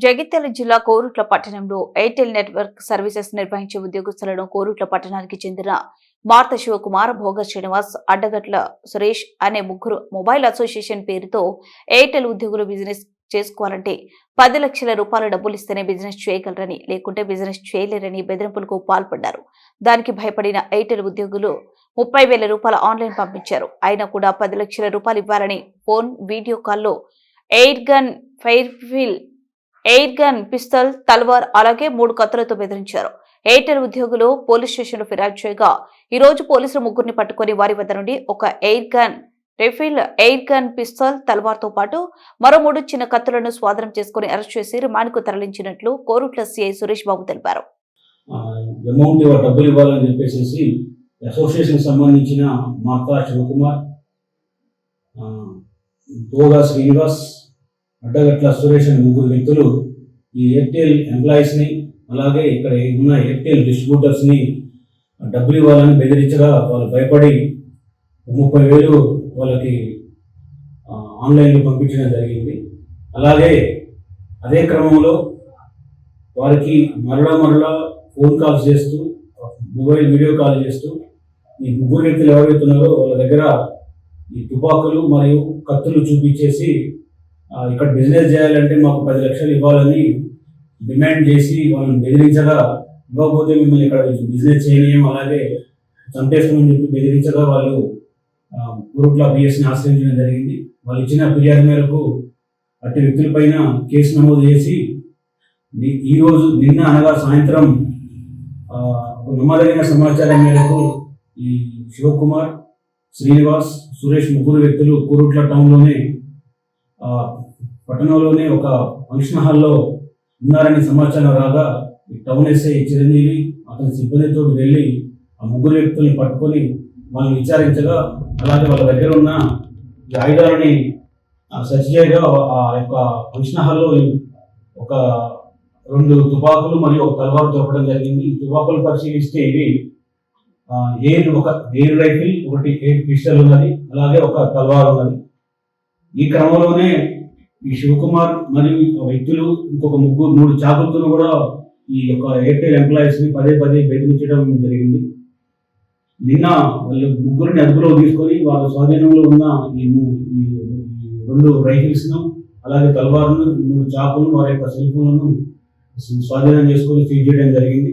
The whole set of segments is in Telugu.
జగిత్యాల జిల్లా కోరుట్ల పట్టణంలో ఎయిర్టెల్ నెట్వర్క్ సర్వీసెస్ నిర్వహించే ఉద్యోగస్తులను కోరుట్ల పట్టణానికి చెందిన మార్త శివకుమార్ భోగ శ్రీనివాస్ అడ్డగట్ల సురేష్ అనే ముగ్గురు మొబైల్ అసోసియేషన్ పేరుతో ఎయిర్టెల్ ఉద్యోగులు బిజినెస్ చేసుకోవాలంటే పది లక్షల రూపాయల డబ్బులు ఇస్తేనే బిజినెస్ చేయగలరని లేకుంటే బిజినెస్ చేయలేరని బెదిరింపులకు పాల్పడ్డారు. దానికి భయపడిన ఎయిర్టెల్ ఉద్యోగులు ముప్పై వేల రూపాయల ఆన్లైన్ పంపించారు. అయినా కూడా పది లక్షల రూపాయలు ఇవ్వాలని ఫోన్ వీడియో కాల్లో air gun refill air gun pistol తల్వార్ అలాగే మూడు కత్తులతో బెదిరించారు. ఎయిర్టెల్ ఉద్యోగులు పోలీస్ స్టేషన్లో ఫిర్యాదు చేయగా ఈ రోజు పోలీసులు ముగ్గురిని పట్టుకొని వారి వద్ద నుండి ఒక air gun rifle air gun pistol తల్వార్తో పాటు మరో మూడు చిన్న కత్తులను స్వాధీనం చేసుకుని అరెస్ట్ చేసి రిమాండ్కు తరలించినట్లు కోరుట్ల సిఐ సురేష్ బాబు తెలిపారు. అమౌంట్ డబ్బులు ఇవ్వాలని చెప్పేసి అసోసియేషన్ సంబంధించిన మార్తా శివకుమార్ శ్రీనివాస్ అడ్డగట్ల సురేష్ అనే ముగ్గురు వ్యక్తులు ఈ ఎయిర్టెల్ ఎంప్లాయీస్ని అలాగే ఇక్కడ ఉన్న ఎయిర్టెల్ డిస్ట్రిబ్యూటర్స్ని డబ్బులు ఇవ్వాలని బెదిరించగా వాళ్ళు భయపడి ముప్పై వేలు వాళ్ళకి ఆన్లైన్లో పంపించడం జరిగింది. అలాగే అదే క్రమంలో వారికి మరలా మరలా ఫోన్ కాల్స్ చేస్తూ మొబైల్ వీడియో కాల్ చేస్తూ ఈ ముగ్గురు వ్యక్తులు ఎవరైతున్నారో వాళ్ళ దగ్గర ఈ తుపాకులు మరియు కత్తులు చూపించేసి ఇక్కడ బిజినెస్ చేయాలంటే మాకు పది లక్షలు ఇవ్వాలని డిమాండ్ చేసి వాళ్ళని బెదిరించగా ఇవ్వకపోతే మిమ్మల్ని ఇక్కడ బిజినెస్ చేయనీయం అలాగే చంపేస్తామని చెప్పి బెదిరించగా వాళ్ళు గురుట్ల బిఎస్ని ఆశ్రయించడం జరిగింది. వాళ్ళు ఇచ్చిన ఫిర్యాదు మేరకు అట్టి వ్యక్తులపైన కేసు నమోదు చేసి ఈరోజు ఈ రోజు నిన్న అనగా సాయంత్రం నమ్మదగిన సమాచారం మేరకు ఈ శివకుమార్ శ్రీనివాస్ సురేష్ ముగ్గురు వ్యక్తులు కూరుట్ల టౌన్లోనే పట్టణంలోనే ఒక ఫంక్షన్ హాల్లో ఉన్నారని సమాచారం రాగా ఈ టౌన్ ఎస్ఐ చిరంజీవి అతని సిబ్బందితో వెళ్ళి ఆ ముగ్గురు వ్యక్తుల్ని పట్టుకొని వాళ్ళని విచారించగా అలాగే వాళ్ళ దగ్గర ఉన్న ఈ ఆయుధాలని సెర్చ్ చేయగా ఆ యొక్క ఫంక్షన్ హాల్లో ఒక రెండు తుపాకులు మరియు ఒక తలవారు దొరకడం జరిగింది. ఈ తుపాకులు పరిశీలిస్తే ఇవి ఆ, ఎయిర్ ఒక ఎయిర్ రైఫిల్ ఒకటి ఎయిర్ పిస్టల్ ఉన్నది. అలాగే ఒక తలవారు ఉన్నది. ఈ క్రమంలోనే ఈ శివకుమార్ మరియు వ్యక్తులు ఇంకొక ముగ్గురు మూడు జాగ్రత్తలు కూడా ఈ యొక్క ఎయిర్టెల్ ఎంప్లాయీస్ని పదే పదే బెదిరించడం జరిగింది. నిన్న వాళ్ళు ముగ్గురిని అదుపులో తీసుకొని వాళ్ళ స్వాధీనంలో ఉన్న ఈ ఈ రెండు రైఫిల్స్ను అలాగే తలవారును మూడు చాకులను వారి యొక్క సెల్ ఫోన్లను స్వాధీనం చేసుకొని సీజ్ చేయడం జరిగింది.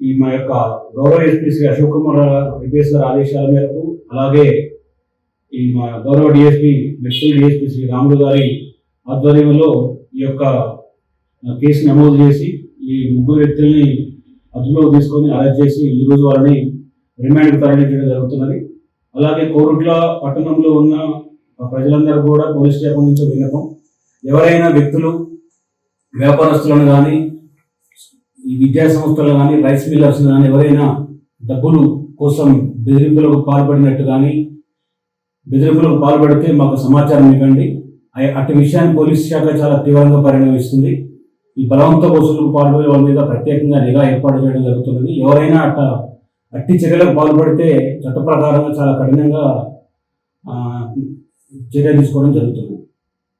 ఈ మా యొక్క గౌరవ ఎస్పీ శ్రీ అశోక్ కుమార్ ఐపీఎస్ గారి ఆదేశాల మేరకు అలాగే ఈ మా గౌరవ డిఎస్పి మెట్రల్ డిఎస్పి శ్రీ రాములు గారి ఆధ్వర్యంలో ఈ యొక్క కేసు నమోదు చేసి ఈ ముగ్గురు వ్యక్తుల్ని అదుపులో తీసుకొని అరెస్ట్ చేసి ఈ రోజు వారిని రిమాండ్ తరలించడం జరుగుతున్నది. అలాగే కోరుట్ల పట్టణంలో ఉన్న ప్రజలందరూ కూడా పోలీస్ స్టేషన్ నుంచి విన్నపం. ఎవరైనా వ్యక్తులు వ్యాపారస్తులను కానీ ఈ విద్యా సంస్థలు కానీ రైస్ మిల్లర్స్ కానీ ఎవరైనా డబ్బులు కోసం బెదిరింపులకు పాల్పడినట్టు కానీ బెదిరింపులకు పాల్పడితే మాకు సమాచారం ఇవ్వండి. అటు విషయాన్ని పోలీస్ శాఖ చాలా తీవ్రంగా పరిణమిస్తుంది. ఈ బలవంత వసూలుకు పాల్పడే వాళ్ళ మీద ప్రత్యేకంగా నిఘా ఏర్పాటు చేయడం జరుగుతున్నది. ఎవరైనా అట్ట అట్టి చర్యలకు పాల్పడితే చట్ట ప్రకారంగా చాలా కఠినంగా చర్య తీసుకోవడం జరుగుతుంది.